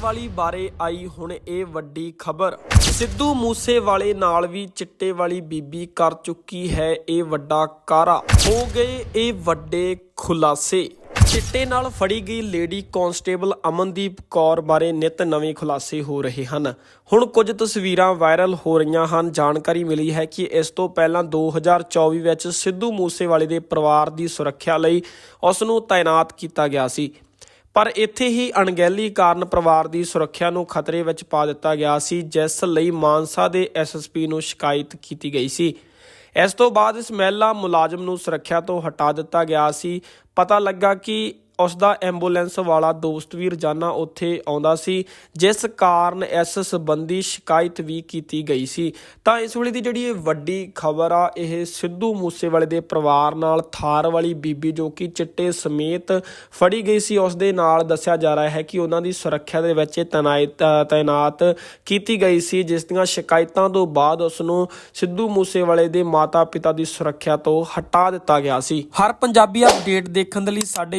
ਵਾਲੀ ਬਾਰੇ ਆਈ ਹੁਣ ਇਹ ਵੱਡੀ ਖਬਰ। ਸਿੱਧੂ ਮੂਸੇ ਵਾਲੇ ਨਾਲ ਵੀ ਚਿੱਟੇ ਵਾਲੀ ਬੀਬੀ ਕਰ ਚੁੱਕੀ ਹੈ ਇਹ ਵੱਡਾ ਕਾਰਾ। ਹੋ ਗਏ ਇਹ ਵੱਡੇ ਖੁਲਾਸੇ। ਚਿੱਟੇ ਨਾਲ ਫੜੀ ਗਈ ਲੇਡੀ ਕਾਂਸਟੇਬਲ ਅਮਨਦੀਪ ਕੌਰ ਬਾਰੇ ਨਿਤ ਨਵੇਂ ਖੁਲਾਸੇ ਹੋ ਰਹੇ ਹਨ। ਹੁਣ ਕੁਝ ਤਸਵੀਰਾਂ ਵਾਇਰਲ ਹੋ ਰਹੀਆਂ ਹਨ। ਜਾਣਕਾਰੀ ਮਿਲੀ ਹੈ ਕਿ ਇਸ ਤੋਂ ਪਹਿਲਾਂ 2024 ਵਿੱਚ ਸਿੱਧੂ ਮੂਸੇਵਾਲੇ ਦੇ ਪਰਿਵਾਰ ਦੀ ਸੁਰੱਖਿਆ ਲਈ ਉਸ ਨੂੰ ਤਾਇਨਾਤ ਕੀਤਾ ਗਿਆ ਸੀ। ਪਰ ਇੱਥੇ ਹੀ ਅਣਗਹਿਲੀ ਕਾਰਨ ਪਰਿਵਾਰ ਦੀ ਸੁਰੱਖਿਆ ਨੂੰ ਖਤਰੇ ਵਿੱਚ ਪਾ ਦਿੱਤਾ ਗਿਆ ਸੀ, ਜਿਸ ਲਈ ਮਾਨਸਾ ਦੇ ਐਸਐਸਪੀ ਨੂੰ ਸ਼ਿਕਾਇਤ ਕੀਤੀ ਗਈ ਸੀ। ਇਸ ਤੋਂ ਬਾਅਦ ਇਸ ਮਹਿਲਾ ਮੁਲਾਜ਼ਮ ਨੂੰ ਸੁਰੱਖਿਆ ਤੋਂ ਹਟਾ ਦਿੱਤਾ ਗਿਆ ਸੀ। ਪਤਾ ਲੱਗਾ ਕਿ ਉਸ ਦਾ ਐਂਬੂਲੈਂਸ ਵਾਲਾ ਦੋਸਤ ਵੀ ਰੋਜ਼ਾਨਾ ਉੱਥੇ ਆਉਂਦਾ ਸੀ, ਜਿਸ ਕਾਰਨ ਇਸ ਸੰਬੰਧੀ ਸ਼ਿਕਾਇਤ ਵੀ ਕੀਤੀ ਗਈ ਸੀ। ਤਾਂ ਇਸ ਵੇਲੇ ਦੀ ਜਿਹੜੀ ਇਹ ਵੱਡੀ ਖਬਰ ਆ, ਇਹ ਸਿੱਧੂ ਮੂਸੇਵਾਲੇ ਦੇ ਪਰਿਵਾਰ ਨਾਲ ਥਾਰ ਵਾਲੀ ਬੀਬੀ ਜੋ ਕਿ ਚਿੱਟੇ ਸਮੇਤ ਫੜੀ ਗਈ ਸੀ ਉਸ ਦੇ ਨਾਲ ਦੱਸਿਆ ਜਾ ਰਿਹਾ ਹੈ ਕਿ ਉਹਨਾਂ ਦੀ ਸੁਰੱਖਿਆ ਦੇ ਵਿੱਚ ਇਹ ਤੈਨਾਤ ਤੈਨਾਤ ਕੀਤੀ ਗਈ ਸੀ, ਜਿਸ ਦੀਆਂ ਸ਼ਿਕਾਇਤਾਂ ਤੋਂ ਬਾਅਦ ਉਸ ਨੂੰ ਸਿੱਧੂ ਮੂਸੇਵਾਲੇ ਦੇ ਮਾਤਾ-ਪਿਤਾ ਦੀ ਸੁਰੱਖਿਆ ਤੋਂ ਹਟਾ ਦਿੱਤਾ ਗਿਆ ਸੀ। ਹਰ ਪੰਜਾਬੀ ਅਪਡੇਟ ਦੇਖਣ ਦੇ ਲਈ ਸਾਡੇ